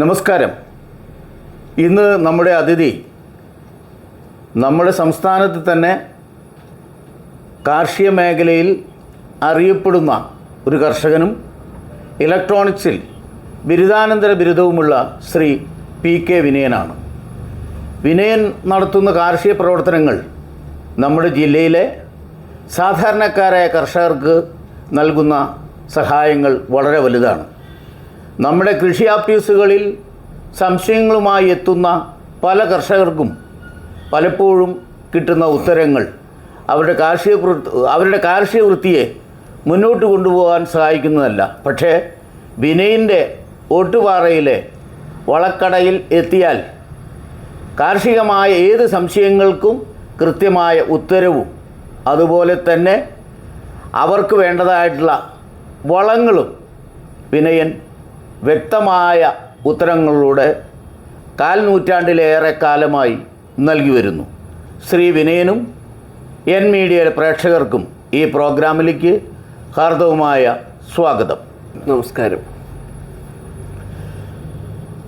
നമസ്കാരം. ഇന്ന് നമ്മുടെ അതിഥി നമ്മുടെ സംസ്ഥാനത്ത് തന്നെ കാർഷിക മേഖലയിൽ അറിയപ്പെടുന്ന ഒരു കർഷകനും ഇലക്ട്രോണിക്സിൽ ബിരുദാനന്തര ബിരുദവുമുള്ള ശ്രീ പി കെ വിനയനാണ്. വിനയൻ നടത്തുന്ന കാർഷിക പ്രവർത്തനങ്ങൾ നമ്മുടെ ജില്ലയിലെ സാധാരണക്കാരായ കർഷകർക്ക് നൽകുന്ന സഹായങ്ങൾ വളരെ വലുതാണ്. നമ്മുടെ കൃഷി ആഫീസുകളിൽ സംശയങ്ങളുമായി എത്തുന്ന പല കർഷകർക്കും പലപ്പോഴും കിട്ടുന്ന ഉത്തരങ്ങൾ. അവരുടെ കാർഷിക അവരുടെ കാർഷിക വൃത്തിയെ മുന്നോട്ട് കൊണ്ടുപോകാൻ സഹായിക്കുന്നതല്ല. പക്ഷേ വിനയിന്റെ ഓട്ടുപാറയിലെ വളക്കടയിൽ എത്തിയാൽ കാർഷികമായ ഏത് സംശയങ്ങൾക്കും കൃത്യമായ ഉത്തരവും അതുപോലെ തന്നെ അവർക്ക് വേണ്ടതായിട്ടുള്ള വളങ്ങളും വിനയൻ വ്യക്തമായ ഉത്തരങ്ങളിലൂടെ കാൽ നൂറ്റാണ്ടിലേറെ കാലമായി നൽകി വരുന്നു. ശ്രീ വിനയനും എൻ മീഡിയയുടെ പ്രേക്ഷകർക്കും ഈ പ്രോഗ്രാമിലേക്ക് ഹാർദവുമായ സ്വാഗതം. നമസ്കാരം.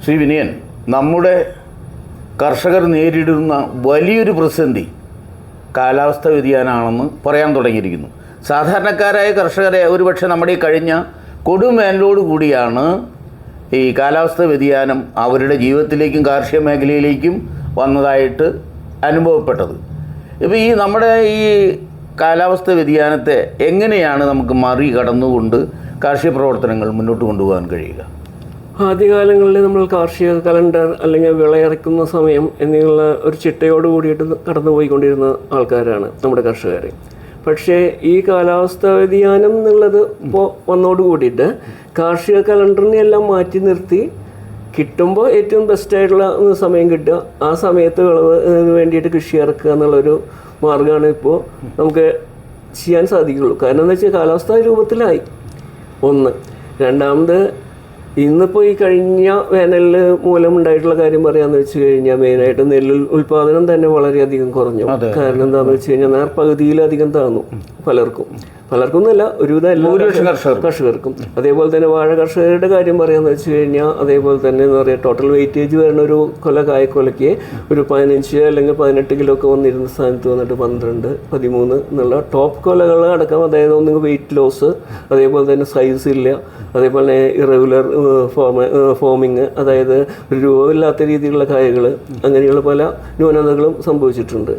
ശ്രീ വിനയൻ നമ്മുടെ കർഷകർ നേരിടുന്ന വലിയൊരു പ്രതിസന്ധി കാലാവസ്ഥ വ്യതിയാനാണെന്ന് പറയാൻ തുടങ്ങിയിരിക്കുന്നു. സാധാരണക്കാരായ കർഷകരെ ഒരുപക്ഷെ നമ്മുടെ ഈ കഴിഞ്ഞ കൊടുമേനലോട് കൂടിയാണ് ഈ കാലാവസ്ഥ വ്യതിയാനം അവരുടെ ജീവിതത്തിലേക്കും കാർഷിക മേഖലയിലേക്കും വന്നതായിട്ട് അനുഭവപ്പെട്ടത്. ഇപ്പോൾ ഈ നമ്മുടെ ഈ കാലാവസ്ഥ വ്യതിയാനത്തെ എങ്ങനെയാണ് നമുക്ക് മറികടന്നുകൊണ്ട് കാർഷിക പ്രവർത്തനങ്ങൾ മുന്നോട്ട് കൊണ്ടുപോകാൻ കഴിയുക? ആദ്യകാലങ്ങളിൽ നമ്മൾ കാർഷിക കലണ്ടർ അല്ലെങ്കിൽ വിളയിറക്കുന്ന സമയം എന്നുള്ള ഒരു ചിട്ടയോട് കൂടിയിട്ട് കടന്നുപോയിക്കൊണ്ടിരുന്ന ആൾക്കാരാണ് നമ്മുടെ കർഷകർ പക്ഷേ ഈ കാലാവസ്ഥാ വ്യതിയാനം എന്നുള്ളത് ഇപ്പോൾ വന്നോട് കൂടിയിട്ട് കാർഷിക കലണ്ടറിനെ എല്ലാം മാറ്റി നിർത്തി കിട്ടുമ്പോൾ ഏറ്റവും ബെസ്റ്റായിട്ടുള്ള സമയം കിട്ടുക. ആ സമയത്ത് വിളവ് വേണ്ടിയിട്ട് കൃഷി ഇറക്കുക എന്നുള്ളൊരു മാർഗമാണ് ഇപ്പോൾ നമുക്ക് ചെയ്യാൻ സാധിക്കുകയുള്ളൂ കാരണം എന്താ വെച്ചാൽ കാലാവസ്ഥ രൂപത്തിലായി. ഒന്ന്. രണ്ടാമത് ഇന്നിപ്പോൾ ഈ കഴിഞ്ഞ വേനലിൽ മൂലമുണ്ടായിട്ടുള്ള കാര്യം പറയാന്ന് വെച്ച് കഴിഞ്ഞാൽ മെയിനായിട്ട് നെല്ല് ഉൽപാദനം തന്നെ വളരെയധികം കുറഞ്ഞു. കാരണം എന്താണെന്ന് വെച്ച് കഴിഞ്ഞാൽ നേർ പകുതിയിലധികം താന്നു പലർക്കും. പലർക്കും എന്നല്ല ഒരുവിധം എല്ലാ കർഷകർക്കും. അതേപോലെ തന്നെ വാഴ കർഷകരുടെ കാര്യം പറയാന്ന് വെച്ച് കഴിഞ്ഞാൽ അതേപോലെ തന്നെ എന്താ പറയുക ടോട്ടൽ വെയിറ്റേജ് വരുന്ന ഒരു കൊല കായക്കൊലയ്ക്ക് ഒരു പതിനഞ്ച് അല്ലെങ്കിൽ പതിനെട്ട് കിലോ ഒക്കെ വന്നിരുന്ന സ്ഥാനത്ത് വന്നിട്ട് പന്ത്രണ്ട് പതിമൂന്ന് എന്നുള്ള ടോപ്പ് കൊലകൾ അടക്കം അതായത് ഒന്ന് വെയിറ്റ് ലോസ് അതേപോലെ തന്നെ സൈസ് ഇല്ല അതേപോലെ തന്നെ ഇറഗുലർ ഫോമ ഫോമിങ് അതായത് ഒരു രൂപമില്ലാത്ത രീതിയിലുള്ള കായകൾ അങ്ങനെയുള്ള പല ന്യൂനതകളും സംഭവിച്ചിട്ടുണ്ട്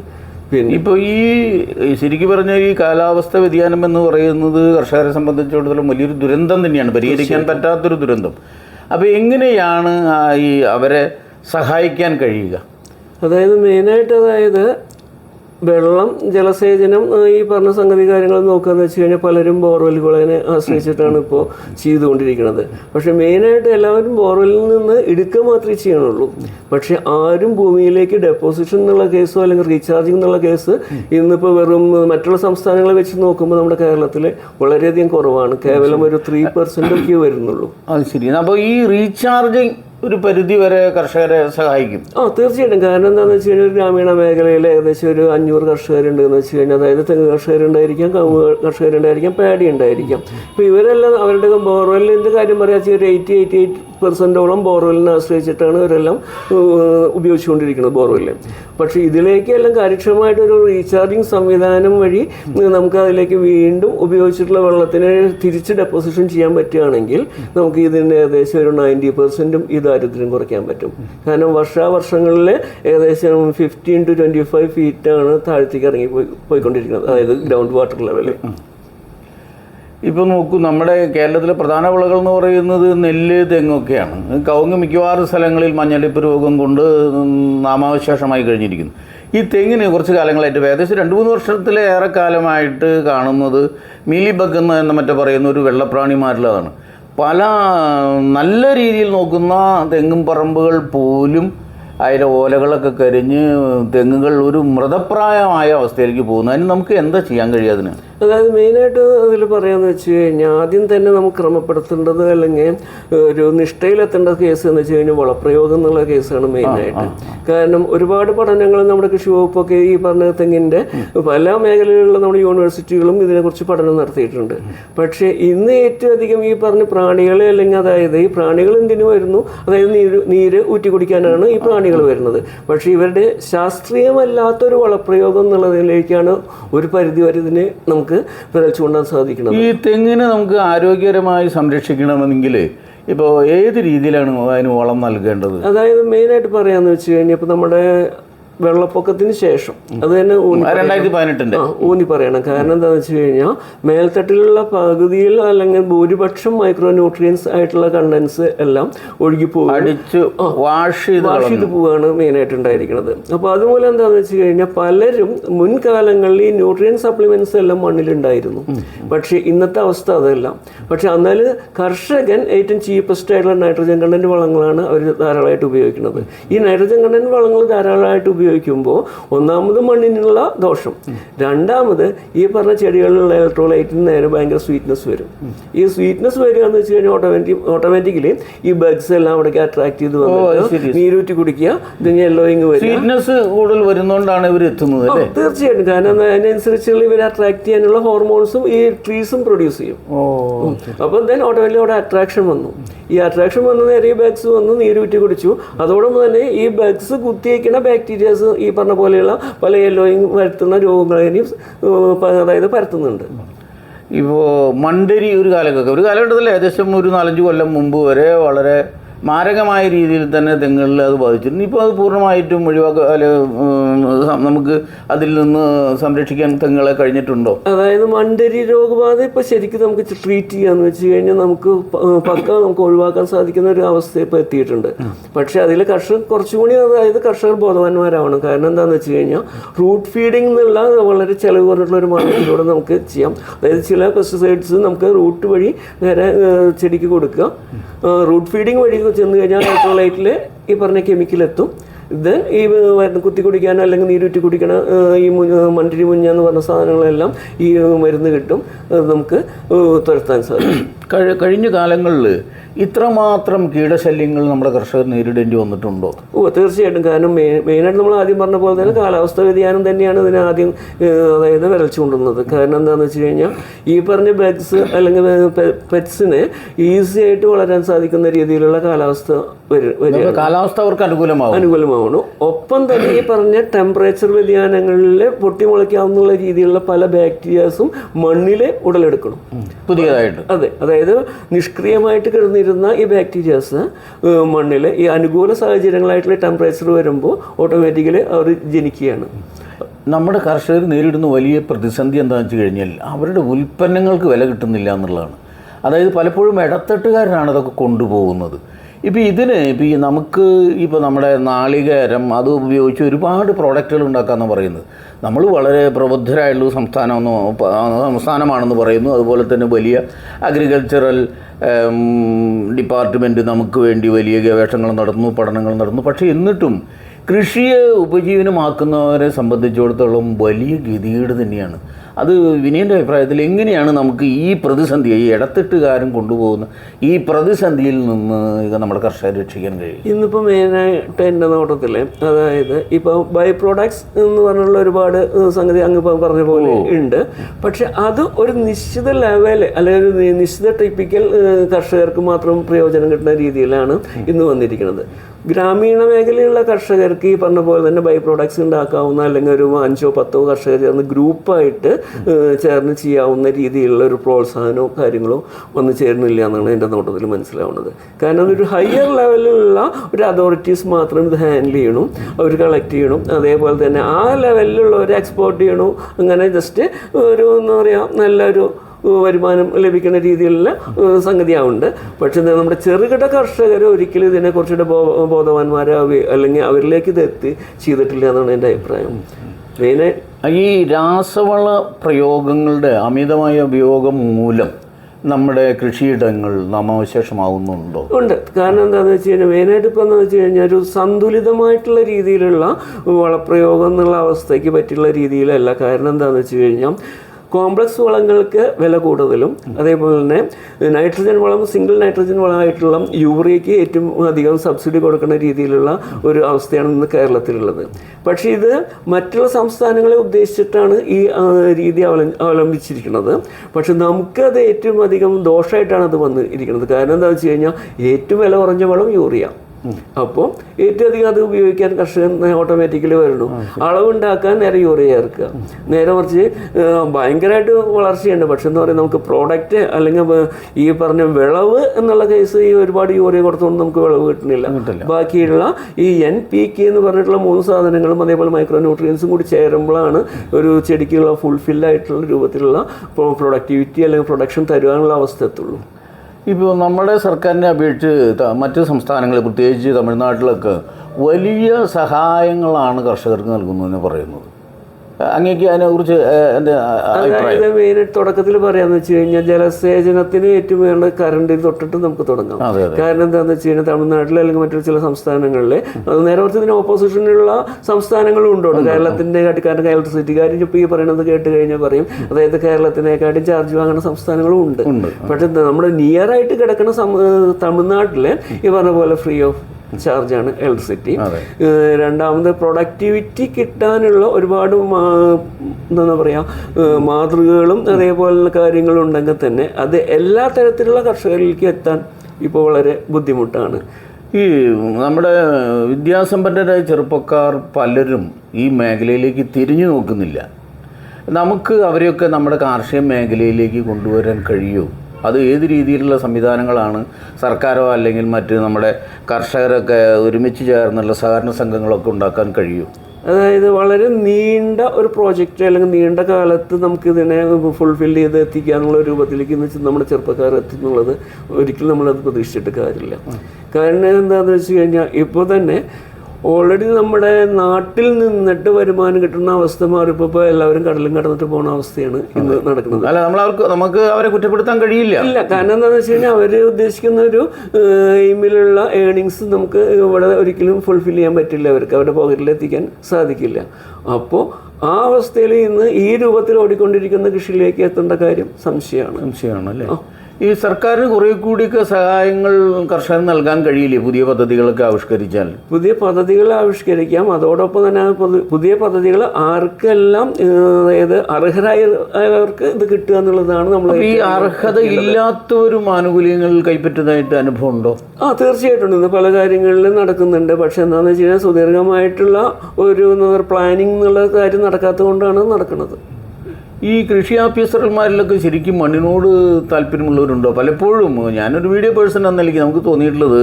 ഇപ്പോൾ ഈ ശരിക്കും പറഞ്ഞ ഈ കാലാവസ്ഥ വ്യതിയാനം എന്ന് പറയുന്നത് കർഷകരെ സംബന്ധിച്ചിടത്തോളം വലിയൊരു ദുരന്തം തന്നെയാണ്. പരിഹരിക്കാൻ പറ്റാത്തൊരു ദുരന്തം. അപ്പോൾ എങ്ങനെയാണ് ഈ അവരെ സഹായിക്കാൻ കഴിയുക? അതായത് മെയിനായിട്ട് അതായത് വെള്ളം ജലസേചനം ഈ പറഞ്ഞ സംഗതി കാര്യങ്ങൾ നോക്കുകയെന്ന് വെച്ച് കഴിഞ്ഞാൽ പലരും ബോർവെല്ലുകളെ ആശ്രയിച്ചിട്ടാണ് ഇപ്പോൾ ചെയ്തുകൊണ്ടിരിക്കുന്നത്. പക്ഷെ മെയിനായിട്ട് എല്ലാവരും ബോർവെല്ലിൽ നിന്ന് എടുക്കുക മാത്രമേ ചെയ്യണുള്ളൂ. പക്ഷെ ആരും ഭൂമിയിലേക്ക് ഡെപ്പോസിഷൻ എന്നുള്ള കേസോ അല്ലെങ്കിൽ റീചാർജിങ് എന്നുള്ള കേസ് ഇന്നിപ്പോൾ വെറും മറ്റുള്ള സംസ്ഥാനങ്ങളെ വെച്ച് നോക്കുമ്പോൾ നമ്മുടെ കേരളത്തിൽ വളരെയധികം കുറവാണ്. കേവലം ഒരു ത്രീ പെർസെന്റ് ഒക്കെ വരുന്നുള്ളൂ. അത് ശരി. അപ്പോൾ ഈ റീചാർജിങ് ഒരു പരിധി വരെ കർഷകരെ സഹായിക്കും. ഓ തീർച്ചയായിട്ടും. കാരണം എന്താണെന്ന് വെച്ച് കഴിഞ്ഞാൽ ഗ്രാമീണ മേഖലയിൽ ഏകദേശം ഒരു അഞ്ഞൂറ് കർഷകരുണ്ട് എന്ന് വെച്ച് കഴിഞ്ഞാൽ അതായത് തെങ്ങ് കർഷകരുണ്ടായിരിക്കാം കവുങ്ങ് കർഷകരുണ്ടായിരിക്കാം പാടി ഉണ്ടായിരിക്കാം. അപ്പോൾ ഇവരെല്ലാം അവരുടെ ബോർവെല്ലിന്റെ കാര്യം പറയാ ഒരു എയ്റ്റി എയ്റ്റി എയ്റ്റ് പെർസെന്റോളം ബോർവെല്ലിനെ ആശ്രയിച്ചിട്ടാണ് ഇവരെല്ലാം ഉപയോഗിച്ചുകൊണ്ടിരിക്കുന്നത് ബോർവെല്ല് പക്ഷേ ഇതിലേക്ക് എല്ലാം കാര്യക്ഷമമായിട്ട് ഒരു റീചാർജിങ് സംവിധാനം വഴി നമുക്ക് അതിലേക്ക് വീണ്ടും ഉപയോഗിച്ചിട്ടുള്ള വെള്ളത്തിനെ തിരിച്ച് ഡെപ്പോസിഷൻ ചെയ്യാൻ പറ്റുകയാണെങ്കിൽ നമുക്ക് ഇതിന്റെ ഏകദേശം ഒരു നയന്റി പെർസെന്റും ഈ ദാരിദ്ര്യം കുറയ്ക്കാൻ പറ്റും. കാരണം വർഷാവർഷങ്ങളിൽ ഏകദേശം ഫിഫ്റ്റീൻ ടു ട്വന്റി ഫൈവ് ഫീറ്റാണ് താഴത്തേക്ക് ഇറങ്ങി പോയി പോയിക്കൊണ്ടിരിക്കുന്നത്. അതായത് ഗ്രൗണ്ട് വാട്ടർ ലെവലിൽ ഇപ്പോൾ നോക്കൂ നമ്മുടെ കേരളത്തിലെ പ്രധാന വിളകൾ എന്ന് പറയുന്നത് നെല്ല് തെങ്ങൊക്കെയാണ്. കവുങ്ങ് മിക്കവാറും സ്ഥലങ്ങളിൽ മഞ്ഞളിപ്പ് രോഗം കൊണ്ട് നാമാവശേഷമായി കഴിഞ്ഞിരിക്കുന്നു. ഈ തെങ്ങിന് കുറച്ച് കാലങ്ങളായിട്ട് ഏകദേശം രണ്ട് മൂന്ന് വർഷത്തിലേറെ കാലമായിട്ട് കാണുന്നത് മീലി ബഗ് എന്ന് എന്ന മറ്റേ പറയുന്ന ഒരു വെള്ളപ്രാണിമാരിലതാണ്. പല നല്ല രീതിയിൽ നോക്കുന്ന തെങ്ങും പറമ്പുകൾ പോലും അതിന്റെ ഓലകളൊക്കെ കരിഞ്ഞ് തെങ്ങുകൾ ഒരു മൃതപ്രായമായ അവസ്ഥയിലേക്ക് പോകുന്നു. അതിന് നമുക്ക് എന്താ ചെയ്യാൻ കഴിയാതിന് അതായത് മെയിനായിട്ട് അതിൽ പറയാമെന്ന് വെച്ച് കഴിഞ്ഞാൽ ആദ്യം തന്നെ നമുക്ക് ക്രമപ്പെടുത്തേണ്ടത് അല്ലെങ്കിൽ ഒരു നിഷ്ഠയിലെത്തേണ്ട കേസ് എന്ന് വെച്ച് കഴിഞ്ഞാൽ വളപ്രയോഗം എന്നുള്ള കേസാണ് മെയിനായിട്ട്. കാരണം ഒരുപാട് പഠനങ്ങൾ നമ്മുടെ കൃഷി വകുപ്പൊക്കെ ഈ പറഞ്ഞ തെങ്ങിന്റെ പല മേഖലകളിലുള്ള നമ്മുടെ യൂണിവേഴ്സിറ്റികളും ഇതിനെക്കുറിച്ച് പഠനം നടത്തിയിട്ടുണ്ട്. പക്ഷേ ഇന്ന് ഏറ്റവും അധികം ഈ പറഞ്ഞ പ്രാണികളെ അല്ലെങ്കിൽ അതായത് ഈ പ്രാണികൾ എന്തിനു വരുന്നു? അതായത് നീര് നീര് ഊറ്റി കുടിക്കാനാണ് ഈ പ്രാണികൾ വരുന്നത്. പക്ഷേ ഇവരുടെ ശാസ്ത്രീയമല്ലാത്തൊരു വളപ്രയോഗം എന്നുള്ളതിലേക്കാണ് ഒരു പരിധി വരെ ഇതിനെ നമുക്ക് വിരൽ ചൂണ്ടാൻ സാധിക്കണം ഈ തെങ്ങിനെ നമുക്ക് ആരോഗ്യകരമായി സംരക്ഷിക്കണമെങ്കിൽ ഇപ്പോൾ ഏത് രീതിയിലാണ് അതിന് വളം നൽകേണ്ടത്? അതായത് മെയിനായിട്ട് പറയാമെന്ന് വെച്ച് കഴിഞ്ഞാൽ ഇപ്പോൾ നമ്മുടെ വെള്ളപ്പൊക്കത്തിന് ശേഷം. അത് തന്നെ രണ്ടായിരത്തി പതിനെട്ടിന്റെ ഊന്നി പറയണം. കാരണം എന്താണെന്ന് വെച്ച് കഴിഞ്ഞാൽ മേൽത്തട്ടിലുള്ള പകുതിയിൽ അല്ലെങ്കിൽ ഭൂരിപക്ഷം മൈക്രോ ന്യൂട്രിയൻസ് ആയിട്ടുള്ള കണ്ടൻസ് എല്ലാം ഒഴുകി അടിച്ച് വാഷ് ചെയ്ത് വാഷ് ചെയ്ത് പോവുകയാണ് മെയിനായിട്ട് ഉണ്ടായിരിക്കുന്നത് അപ്പോൾ അതുമൂലം എന്താണെന്ന് വെച്ച് കഴിഞ്ഞാൽ പലരും മുൻകാലങ്ങളിൽ ഈ ന്യൂട്രിയൻ സപ്ലിമെന്റ്സ് എല്ലാം മണ്ണിലുണ്ടായിരുന്നു. പക്ഷേ ഇന്നത്തെ അവസ്ഥ അതല്ല. പക്ഷെ എന്നാൽ കർഷകൻ ഏറ്റവും ചീപ്പസ്റ്റ് ആയിട്ടുള്ള നൈട്രജൻ കണ്ടന്റ് വളങ്ങളാണ് അവർ ധാരാളമായിട്ട് ഉപയോഗിക്കുന്നത്. ഈ നൈട്രജൻ കണ്ടന്റ് വളങ്ങൾ ധാരാളമായിട്ട് ഉപയോഗിക്കുമ്പോൾ ഒന്നാമത് മണ്ണിനുള്ള ദോഷം. രണ്ടാമത് ഈ പറഞ്ഞ ചെടികളിലുള്ള ഇലക്ട്രോലൈറ്റിന് നേരെ ഭയങ്കര സ്വീറ്റ്നെസ് വരും. ഈ സ്വീറ്റ്നെസ് വരിക എന്ന് വെച്ച് കഴിഞ്ഞാൽ ഓട്ടോമാറ്റിക് ഓട്ടോമാറ്റിക്കലി ഈ ബഗ്സ് എല്ലാം അവിടേക്ക് അട്രാക്ട് ചെയ്ത് വന്നിട്ട് നീരൂറ്റി കുടിക്കുക ഇതിന് യെല്ലോയിങ് വരും സ്വീറ്റ്നെസ് കൂടുതൽ വരുന്നതുകൊണ്ടാണ് ഇവർ എത്തുന്നത് തീർച്ചയായിട്ടും. കാരണം അതിനനുസരിച്ചുള്ള ഇവർ അട്രാക്ട് ചെയ്യാനുള്ള ഹോർമോൺസും ഈ ട്രീസും പ്രൊഡ്യൂസ് ചെയ്യും. അപ്പോൾ ദെൻ ഓട്ടോമാറ്റിക് അവിടെ അട്രാക്ഷൻ വന്നു. ഈ അട്രാക്ഷൻ വന്ന നേരെ ഈ ബഗ്സ് വന്ന് നീരൂറ്റി കുടിച്ചു. അതോടൊപ്പം തന്നെ ഈ ബഗ്സ് കുത്തിയേക്കുന്ന ബാക്ടീരിയാസ് ഈ പറഞ്ഞ പോലെയുള്ള പല യെല്ലോയിങ് വരുത്തുന്ന രോഗങ്ങളെയും അതായത് പരത്തുന്നുണ്ട്. ഇപ്പോൾ മണ്ടരി ഒരു കാലഘട്ടം. ഒരു കാലഘട്ടത്തിൽ ഏകദേശം ഒരു നാലഞ്ച് കൊല്ലം മുമ്പ് വരെ വളരെ മാരകമായ രീതിയിൽ തന്നെ തെങ്ങുകളിൽ അത് ബാധിച്ചിരുന്നു. ഇപ്പോൾ അത് പൂർണമായിട്ടും ഒഴിവാക്കുക അല്ലെ നമുക്ക് അതിൽ നിന്ന് സംരക്ഷിക്കാൻ തെങ്ങുകളെ കഴിഞ്ഞിട്ടുണ്ടോ? അതായത് മണ്ടരി രോഗബാധ ഇപ്പോൾ ശരിക്കും നമുക്ക് ട്രീറ്റ് ചെയ്യാന്ന് വെച്ച് കഴിഞ്ഞാൽ നമുക്ക് പക്ക നമുക്ക് ഒഴിവാക്കാൻ സാധിക്കുന്ന ഒരു അവസ്ഥ ഇപ്പോൾ എത്തിയിട്ടുണ്ട്. പക്ഷേ അതിൽ കർഷകർ കുറച്ചുകൂടി അതായത് കർഷകർ ബോധവാന്മാരാവണം. കാരണം എന്താണെന്ന് വെച്ച് കഴിഞ്ഞാൽ റൂട്ട് ഫീഡിംഗ് എന്നുള്ള വളരെ ചിലവ് കുറഞ്ഞിട്ടുള്ള ഒരു മാർഗത്തിലൂടെ നമുക്ക് ചെയ്യാം. അതായത് ചില പെസ്റ്റിസൈഡ്സ് നമുക്ക് റൂട്ട് വഴി നേരെ ചെടിക്ക് കൊടുക്കുക. റൂട്ട് ഫീഡിംഗ് വഴി ചെന്ന് കഴിഞ്ഞാൽ ഇലക്ട്രോലൈറ്റിൽ ഈ പറഞ്ഞ കെമിക്കൽ എത്തും. ദെൻ ഈ കുത്തി കുടിക്കാനോ അല്ലെങ്കിൽ നീരുറ്റി കുടിക്കണ ഈ മണ്ടിരി മുഞ്ഞ എന്ന് പറഞ്ഞ സാധനങ്ങളെല്ലാം ഈ മരുന്ന് കിട്ടും. നമുക്ക് തുരത്താൻ സാധിക്കും. കഴിഞ്ഞ കാലങ്ങളിൽ ഇത്രമാത്രം കീടശല്യങ്ങൾ നമ്മുടെ കർഷകർ നേരിടേണ്ടി വന്നിട്ടുണ്ടോ? ഓ തീർച്ചയായിട്ടും. കാരണം മെയിൻ മെയിനായിട്ട് നമ്മൾ ആദ്യം പറഞ്ഞ പോലെ തന്നെ കാലാവസ്ഥ വ്യതിയാനം തന്നെയാണ് ഇതിനെ ആദ്യം അതായത് വിരൽച്ചു കൊണ്ടുവന്നത്. കാരണം എന്താണെന്ന് വെച്ച് കഴിഞ്ഞാൽ ഈ പറഞ്ഞ ബഗ്സ് അല്ലെങ്കിൽ പെറ്റ്സിന് ഈസി ആയിട്ട് വളരാൻ സാധിക്കുന്ന രീതിയിലുള്ള കാലാവസ്ഥ കാലാവസ്ഥ അവർക്ക് അനുകൂലമാവും. അനുകൂലമാവണം ഒപ്പം തന്നെ ഈ പറഞ്ഞ ടെമ്പറേച്ചർ വ്യതിയാനങ്ങളിൽ പൊട്ടിമുളയ്ക്കാവുന്ന രീതിയിലുള്ള പല ബാക്ടീരിയാസും മണ്ണിലെ ഉടലെടുക്കണം. പുതിയതായിട്ട്. അതെ അതായത് നിഷ്ക്രിയമായിട്ട് കിടന്നിരുന്ന ഈ ബാക്ടീരിയാസ് മണ്ണിൽ ഈ അനുകൂല സാഹചര്യങ്ങളായിട്ടുള്ള ടെമ്പറേച്ചർ വരുമ്പോൾ ഓട്ടോമാറ്റിക്കലി അവർ ജനിക്കുകയാണ്. നമ്മുടെ കർഷകർ നേരിടുന്ന വലിയ പ്രതിസന്ധി എന്താണെന്ന് വെച്ച് കഴിഞ്ഞാൽ അവരുടെ ഉൽപ്പന്നങ്ങൾക്ക് വില കിട്ടുന്നില്ല എന്നുള്ളതാണ്. അതായത് പലപ്പോഴും ഇടത്തട്ടുകാരനാണ് അതൊക്കെ കൊണ്ടുപോകുന്നത്. ഇപ്പോൾ ഇതിന് ഇപ്പോൾ ഈ നമുക്ക് ഇപ്പോൾ നമ്മുടെ നാളികേരം അത് ഉപയോഗിച്ച് ഒരുപാട് പ്രോഡക്റ്റുകൾ ഉണ്ടാക്കാമെന്ന് പറയുന്നത്. നമ്മൾ വളരെ പ്രബുദ്ധരായുള്ള സംസ്ഥാനമെന്ന് സംസ്ഥാനമാണെന്ന് പറയുന്നു. അതുപോലെ തന്നെ വലിയ അഗ്രികൾച്ചറൽ ഡിപ്പാർട്ട്മെന്റ് നമുക്ക് വേണ്ടി വലിയ ഗവേഷണങ്ങൾ നടന്നു പഠനങ്ങൾ നടന്നു പക്ഷേ എന്നിട്ടും കൃഷിയെ ഉപജീവനമാക്കുന്നവരെ സംബന്ധിച്ചിടത്തോളം വലിയ ഗതികേട് തന്നെയാണ്. അത് വിനയന്റെ അഭിപ്രായത്തിൽ എങ്ങനെയാണ് നമുക്ക് ഈ പ്രതിസന്ധി ഈ ഇടത്തിട്ടുകാരൻ കൊണ്ടുപോകുന്ന ഈ പ്രതിസന്ധിയിൽ നിന്ന് ഇത് നമ്മുടെ കർഷകരെ രക്ഷിക്കാൻ കഴിയും? ഇന്നിപ്പോൾ മെയിനായിട്ട് എന്റെ നോട്ടത്തിൽ അതായത് ഇപ്പോൾ ബൈ പ്രോഡക്ട്സ് എന്ന് പറഞ്ഞുള്ള ഒരുപാട് സംഗതി അങ്ങ് പറഞ്ഞ പോലെ ഉണ്ട്. പക്ഷെ അത് ഒരു നിശ്ചിത ലെവൽ അല്ലെങ്കിൽ ഒരു നിശ്ചിത ടിപ്പിക്കൽ കർഷകർക്ക് മാത്രം പ്രയോജനം കിട്ടുന്ന രീതിയിലാണ് ഇന്ന് വന്നിരിക്കുന്നത്. ഗ്രാമീണ മേഖലയിലുള്ള കർഷകർക്ക് ഈ പറഞ്ഞ പോലെ തന്നെ ബൈ പ്രോഡക്ട്സ് ഉണ്ടാക്കാവുന്ന അല്ലെങ്കിൽ ഒരു അഞ്ചോ പത്തോ കർഷകർ ചേർന്ന് ഗ്രൂപ്പായിട്ട് ചേർന്ന് ചെയ്യാവുന്ന രീതിയിലുള്ള ഒരു പ്രോത്സാഹനവും കാര്യങ്ങളോ വന്നു ചേരുന്നില്ല എന്നാണ് എന്റെ നോട്ടത്തിൽ മനസ്സിലാവുന്നത്. കാരണം ഒരു ഹയർ ലെവലിലുള്ള ഒരു അതോറിറ്റീസ് മാത്രം ഇത് ഹാൻഡിൽ ചെയ്യണം അവർ കളക്ട് ചെയ്യണം. അതേപോലെ തന്നെ ആ ലെവലിലുള്ളവർ എക്സ്പോർട്ട് ചെയ്യണം അങ്ങനെ ജസ്റ്റ് ഒരു എന്താ പറയുക നല്ലൊരു വരുമാനം ലഭിക്കുന്ന രീതിയിലുള്ള സംഗതിയാവുണ്ട്. പക്ഷേ നമ്മുടെ ചെറുകിട കർഷകർ ഒരിക്കലും ഇതിനെ കുറച്ചുകൂടെ ബോ ബോധവാന്മാരാവുകയോ അല്ലെങ്കിൽ അവരിലേക്ക് ഇത് എത്തി ചെയ്തിട്ടില്ല എന്നാണ് എന്റെ അഭിപ്രായം. ഈ രാസവള പ്രയോഗങ്ങളുടെ അമിതമായ ഉപയോഗം മൂലം നമ്മുടെ കൃഷിയിടങ്ങൾ നാമാവശേഷമാവുന്നുണ്ടോ ഉണ്ട്. കാരണം എന്താണെന്ന് വെച്ച് കഴിഞ്ഞാൽ മെയിനായിട്ട് ഇപ്പോൾ എന്ന് വെച്ച് കഴിഞ്ഞാൽ ഒരു സന്തുലിതമായിട്ടുള്ള രീതിയിലുള്ള വളപ്രയോഗം എന്നുള്ള അവസ്ഥയ്ക്ക് പറ്റിയുള്ള രീതിയിലല്ല. കാരണം എന്താണെന്ന് വെച്ച് കഴിഞ്ഞാൽ കോംപ്ലക്സ് വളങ്ങൾക്ക് വില കൂടുതലും. അതേപോലെ തന്നെ നൈട്രജൻ വളം സിംഗിൾ നൈട്രജൻ വളമായിട്ടുള്ള യൂറിയയ്ക്ക് ഏറ്റവും അധികം സബ്സിഡി കൊടുക്കുന്ന രീതിയിലുള്ള ഒരു അവസ്ഥയാണ് ഇന്ന് കേരളത്തിലുള്ളത്. പക്ഷേ ഇത് മറ്റുള്ള സംസ്ഥാനങ്ങളെ ഉദ്ദേശിച്ചിട്ടാണ് ഈ രീതി അവലം- അവലംബിച്ചിരിക്കുന്നത്. പക്ഷെ നമുക്കത് ഏറ്റവും അധികം ദോഷമായിട്ടാണ് അത് വന്നിരിക്കുന്നത്. കാരണം എന്താണെന്ന് വെച്ച് കഴിഞ്ഞാൽ ഏറ്റവും വില കുറഞ്ഞ വളം യൂറിയ അപ്പോൾ ഏറ്റവും അധികം അത് ഉപയോഗിക്കാൻ കർഷകൻ ഓട്ടോമാറ്റിക്കലി വരുള്ളൂ അളവുണ്ടാക്കാൻ നേരെ യൂറിയ ചേർക്കുക. നേരെ കുറച്ച് ഭയങ്കരമായിട്ട് വളർച്ചയുണ്ട്. പക്ഷെ എന്ന് പറയുക നമുക്ക് പ്രോഡക്റ്റ് അല്ലെങ്കിൽ ഈ പറഞ്ഞ വിളവ് എന്നുള്ള കേസ് ഈ ഒരുപാട് യൂറിയ കൊടുത്തുകൊണ്ട് നമുക്ക് വിളവ് കിട്ടുന്നില്ല. ബാക്കിയുള്ള ഈ എൻ പി കെ എന്ന് പറഞ്ഞിട്ടുള്ള മൂന്ന് സാധനങ്ങളും അതേപോലെ മൈക്രോ ന്യൂട്രിയൻസും കൂടി ചേരുമ്പോഴാണ് ഒരു ചെടിക്കുള്ള ഫുൾഫില്ലായിട്ടുള്ള രൂപത്തിലുള്ള പ്രൊഡക്ടിവിറ്റി അല്ലെങ്കിൽ പ്രൊഡക്ഷൻ തരുവാനുള്ള അവസ്ഥ എത്തുള്ളൂ. ഇപ്പോൾ നമ്മുടെ സർക്കാരിനെ അപേക്ഷിച്ച് മറ്റ് സംസ്ഥാനങ്ങളിൽ പ്രത്യേകിച്ച് തമിഴ്നാട്ടിലൊക്കെ വലിയ സഹായങ്ങളാണ് കർഷകർക്ക് നൽകുന്നതെന്ന് പറയുന്നത്. അങ്ങേക്ക് അതിനെക്കുറിച്ച് കുറിച്ച് എന്റെ മെയിൻ തുടക്കത്തിൽ പറയാന്ന് വെച്ച് കഴിഞ്ഞാൽ ജലസേചനത്തിന് ഏറ്റവും വേണ്ട കറണ്ട് തൊട്ടിട്ട് നമുക്ക് തുടങ്ങാം. കാരണം എന്താണെന്ന് വെച്ച് കഴിഞ്ഞാൽ തമിഴ്നാട്ടിൽ അല്ലെങ്കിൽ മറ്റു ചില സംസ്ഥാനങ്ങളിൽ നേരെ കുറച്ച് ഇതിന് ഓപ്പോസിഷനിലുള്ള സംസ്ഥാനങ്ങളും ഉണ്ടോ കേരളത്തിന്റെ കേരളത്തിന്റെ ഇലക്ട്രിസിറ്റി കാര്യം ഇപ്പോൾ ഈ പറയണത് കേട്ട് കഴിഞ്ഞാൽ പറയും. അതായത് കേരളത്തിനെക്കാട്ടും ചാർജ് വാങ്ങുന്ന സംസ്ഥാനങ്ങളും ഉണ്ട്. പക്ഷെ നമ്മുടെ നിയർ ആയിട്ട് കിടക്കുന്ന തമിഴ്നാട്ടിലെ ഈ പറഞ്ഞ പോലെ ഫ്രീ ഓഫ് ചാർജാണ് ഇലക്ട്രിസിറ്റി. രണ്ടാമത് പ്രൊഡക്ടിവിറ്റി കിട്ടാനുള്ള ഒരുപാട് എന്താ പറയുക മാതൃകകളും അതേപോലുള്ള കാര്യങ്ങളും ഉണ്ടെങ്കിൽ തന്നെ അത് എല്ലാ തരത്തിലുള്ള കർഷകരിലേക്ക് എത്താൻ ഇപ്പോൾ വളരെ ബുദ്ധിമുട്ടാണ്. ഈ നമ്മുടെ വിദ്യാസമ്പന്നരായ ചെറുപ്പക്കാർ പലരും ഈ മേഖലയിലേക്ക് തിരിഞ്ഞു നോക്കുന്നില്ല. നമുക്ക് അവരെയൊക്കെ നമ്മുടെ കാർഷിക മേഖലയിലേക്ക് കൊണ്ടുവരാൻ കഴിയുമോ അത് ഏത് രീതിയിലുള്ള സംവിധാനങ്ങളാണ് സർക്കാരോ അല്ലെങ്കിൽ മറ്റ് നമ്മുടെ കർഷകരൊക്കെ ഒരുമിച്ച് ചേർന്നുള്ള സഹകരണ സംഘങ്ങളൊക്കെ ഉണ്ടാക്കാൻ കഴിയും? അതായത് വളരെ നീണ്ട ഒരു പ്രോജക്റ്റ് അല്ലെങ്കിൽ നീണ്ട കാലത്ത് നമുക്കിതിനെ ഫുൾഫിൽ ചെയ്ത് എത്തിക്കുക എന്നുള്ള രൂപത്തിലേക്ക് എന്ന് വെച്ചാൽ നമ്മുടെ ചെറുപ്പക്കാർ എത്തുന്നുള്ളത് ഒരിക്കലും നമ്മളത് പ്രതീക്ഷിച്ചിട്ട് കാര്യമില്ല. കാരണം എന്താണെന്ന് വെച്ച് കഴിഞ്ഞാൽ ഇപ്പോൾ തന്നെ ഓൾറെഡി നമ്മുടെ നാട്ടിൽ നിന്നിട്ട് വരുമാനം കിട്ടുന്ന അവസ്ഥ മാറിപ്പോ ഇപ്പോൾ എല്ലാവരും കടലും കടന്നിട്ട് പോകുന്ന അവസ്ഥയാണ് ഇന്ന് നടക്കുന്നത്. അല്ല നമ്മൾ അവർക്ക് നമുക്ക് അവരെ കുറ്റപ്പെടുത്താൻ കഴിയില്ല. ഇല്ല കാരണം എന്താണെന്ന് വെച്ച് കഴിഞ്ഞാൽ അവർ ഉദ്ദേശിക്കുന്ന ഒരു എയിമിലുള്ള ഏണിങ്സ് നമുക്ക് ഇവിടെ ഒരിക്കലും ഫുൾഫിൽ ചെയ്യാൻ പറ്റില്ല. അവർക്ക് അവരുടെ പോക്കറ്റിൽ എത്തിക്കാൻ സാധിക്കില്ല. അപ്പോൾ ആ അവസ്ഥയിൽ ഇന്ന് ഈ രൂപത്തിൽ ഓടിക്കൊണ്ടിരിക്കുന്ന കൃഷിയിലേക്ക് എത്തേണ്ട കാര്യം സംശയമാണ്. സംശയമാണ് അല്ലേ? ഈ സർക്കാരിന് കുറേ കൂടിയൊക്കെ സഹായങ്ങൾ കർഷകർ നൽകാൻ കഴിയില്ലേ? പുതിയ പദ്ധതികളൊക്കെ ആവിഷ്കരിച്ചാൽ? പുതിയ പദ്ധതികൾ ആവിഷ്കരിക്കാം. അതോടൊപ്പം തന്നെ പുതിയ പദ്ധതികൾ ആർക്കെല്ലാം അതായത് അർഹരായവർക്ക് ഇത് കിട്ടുക എന്നുള്ളതാണ് നമ്മൾ ഈ അർഹത ഇല്ലാത്തവരും ആനുകൂല്യങ്ങൾ കൈപ്പറ്റുന്നതായിട്ട് അനുഭവം ഉണ്ടോ ആ തീർച്ചയായിട്ടും ഇന്ന് പല കാര്യങ്ങളിലും നടക്കുന്നുണ്ട്. പക്ഷെ എന്താണെന്ന് വെച്ച് കഴിഞ്ഞാൽ സുദീർഘമായിട്ടുള്ള ഒരു പ്ലാനിങ് എന്നുള്ള കാര്യം നടക്കാത്തത് കൊണ്ടാണ് നടക്കുന്നത്. ഈ കൃഷി ഓഫീസർമാരിലൊക്കെ ശരിക്കും മണ്ണിനോട് താല്പര്യമുള്ളവരുണ്ടോ? പലപ്പോഴും ഞാനൊരു വീഡിയോ പേഴ്സൺ എന്ന നമുക്ക് തോന്നിയിട്ടുള്ളത്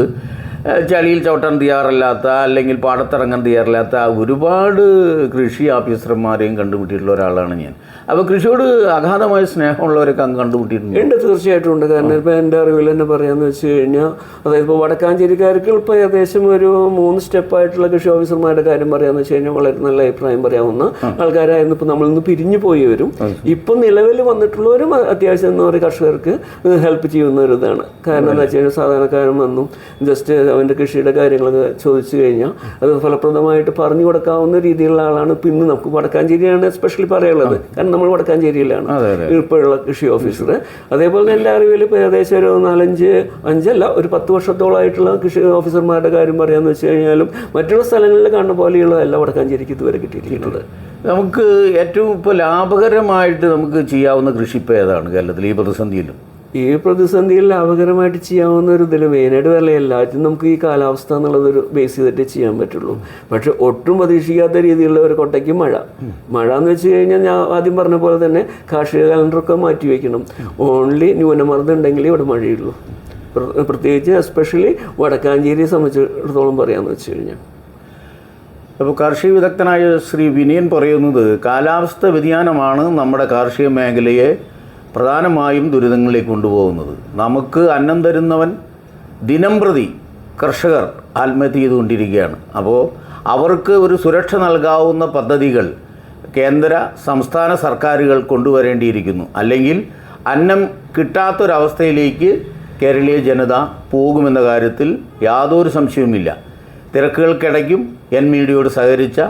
ചളിയിൽ ചവിട്ടാൻ തയ്യാറല്ലാത്ത അല്ലെങ്കിൽ പാടത്തിറങ്ങാൻ തയ്യാറില്ലാത്ത ഒരുപാട് കൃഷി ഓഫീസർമാരെയും കണ്ടുമുട്ടിയിട്ടുള്ള ഒരാളാണ് ഞാൻ. അപ്പോൾ കൃഷിയോട് അഗാധമായ സ്നേഹമുള്ളവരൊക്കെ അങ്ങ് കണ്ടുമുട്ടിയിട്ടുണ്ട്. ഉണ്ട് തീർച്ചയായിട്ടും ഉണ്ട്. കാരണം ഇപ്പോൾ എന്റെ അറിവിൽ തന്നെ പറയാമെന്ന് വെച്ച് കഴിഞ്ഞാൽ അതായത് ഇപ്പോൾ വടക്കാഞ്ചേരിക്കാർക്ക് ഇപ്പോൾ ഏകദേശം ഒരു മൂന്ന് സ്റ്റെപ്പായിട്ടുള്ള കൃഷി ഓഫീസർമാരുടെ കാര്യം പറയാമെന്ന് വെച്ച് കഴിഞ്ഞാൽ വളരെ നല്ല അഭിപ്രായം പറയാവുന്ന ആൾക്കാരായിരുന്നു ഇപ്പോൾ നമ്മളിന്ന് പിരിഞ്ഞു പോയി വരും ഇപ്പം നിലവിൽ വന്നിട്ടുള്ളവരും അത്യാവശ്യം എന്ന് പറയുക കർഷകർക്ക് ഹെൽപ്പ് ചെയ്യുന്ന ഒരു ഇതാണ്. കാരണം എന്താ വെച്ച് കഴിഞ്ഞാൽ സാധാരണക്കാരൻ വന്നു ജസ്റ്റ് അവന്റെ കൃഷിയുടെ കാര്യങ്ങളൊക്കെ ചോദിച്ചു കഴിഞ്ഞാൽ അത് ഫലപ്രദമായിട്ട് പറഞ്ഞു കൊടുക്കാവുന്ന രീതിയിലുള്ള ആളാണ് ഇപ്പം ഇന്ന് നമുക്ക് വടക്കാഞ്ചേരിയാണ് എസ്പെഷ്യലി പറയാനുള്ളത്. കാരണം നമ്മൾ വടക്കാഞ്ചേരിയിലാണ്. ഇപ്പോഴുള്ള കൃഷി ഓഫീസർ അതേപോലെ തന്നെ എന്റെ അറിവിൽ ഇപ്പോൾ ഏകദേശം ഒരു നാലഞ്ച് അഞ്ചല്ല ഒരു പത്ത് വർഷത്തോളമായിട്ടുള്ള കൃഷി ഓഫീസർമാരുടെ കാര്യം പറയാമെന്ന് വെച്ച് കഴിഞ്ഞാലും മറ്റുള്ള സ്ഥലങ്ങളിൽ കാണുന്ന പോലെയുള്ളതല്ല വടക്കാഞ്ചേരിക്ക് ഇതുവരെ കിട്ടിയിരിക്കുന്നത് നമുക്ക് ഏറ്റവും ഇപ്പോൾ ലാഭകരമായിട്ട് നമുക്ക് ചെയ്യാവുന്ന കൃഷി ഇപ്പോൾ ഏതാണ് കേരളത്തിൽ ഈ പ്രതിസന്ധിയിലും? ഈ പ്രതിസന്ധിയിൽ ലാഭകരമായിട്ട് ചെയ്യാവുന്ന ഒരു ഇതിൽ മെയിനായിട്ട് വല്ല എല്ലാറ്റും നമുക്ക് ഈ കാലാവസ്ഥ എന്നുള്ളതൊരു ബേസ് ചെയ്തിട്ട് ചെയ്യാൻ പറ്റുള്ളൂ. പക്ഷെ ഒട്ടും പ്രതീക്ഷിക്കാത്ത രീതിയിലുള്ള ഒരു കൊട്ടയ്ക്ക് മഴ. മഴ എന്ന് വെച്ച് കഴിഞ്ഞാൽ ഞാൻ ആദ്യം പറഞ്ഞ പോലെ തന്നെ കാർഷിക കലണ്ടറൊക്കെ മാറ്റി വയ്ക്കണം ഓൺലി ന്യൂനമർദ്ദം ഉണ്ടെങ്കിൽ ഇവിടെ മഴയുള്ളൂ. പ്രത്യേകിച്ച് എസ്പെഷ്യലി വടക്കാഞ്ചേരിയെ സംബന്ധിച്ചിടത്തോളം പറയാമെന്ന് വെച്ച് കഴിഞ്ഞാൽ അപ്പോൾ കാർഷിക വിദഗ്ധനായ ശ്രീ വിനയൻ പറയുന്നത് കാലാവസ്ഥ വ്യതിയാനമാണ് നമ്മുടെ കാർഷിക മേഖലയെ പ്രധാനമായും ദുരിതങ്ങളിലേക്ക് കൊണ്ടുപോകുന്നത്. നമുക്ക് അന്നം തരുന്നവൻ ദിനം പ്രതി കർഷകർ ആത്മഹത്യ ചെയ്തുകൊണ്ടിരിക്കുകയാണ്. അപ്പോൾ അവർക്ക് ഒരു സുരക്ഷ നൽകാവുന്ന പദ്ധതികൾ കേന്ദ്ര സംസ്ഥാന സർക്കാരുകൾ കൊണ്ടുവരേണ്ടിയിരിക്കുന്നു. അല്ലെങ്കിൽ അന്നം കിട്ടാത്തൊരവസ്ഥയിലേക്ക് കേരളീയ ജനത പോകുമെന്ന കാര്യത്തിൽ യാതൊരു സംശയവുമില്ല. തിരക്കുകൾക്കിടയ്ക്കും എൻ മീഡിയയോട് സഹകരിച്ച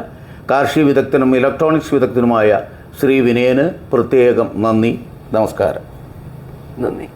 കാർഷിക വിദഗ്ധനും ഇലക്ട്രോണിക്സ് വിദഗ്ധനുമായ ശ്രീ വിനയന് പ്രത്യേകം നന്ദി. നമസ്കാരം നന്ദി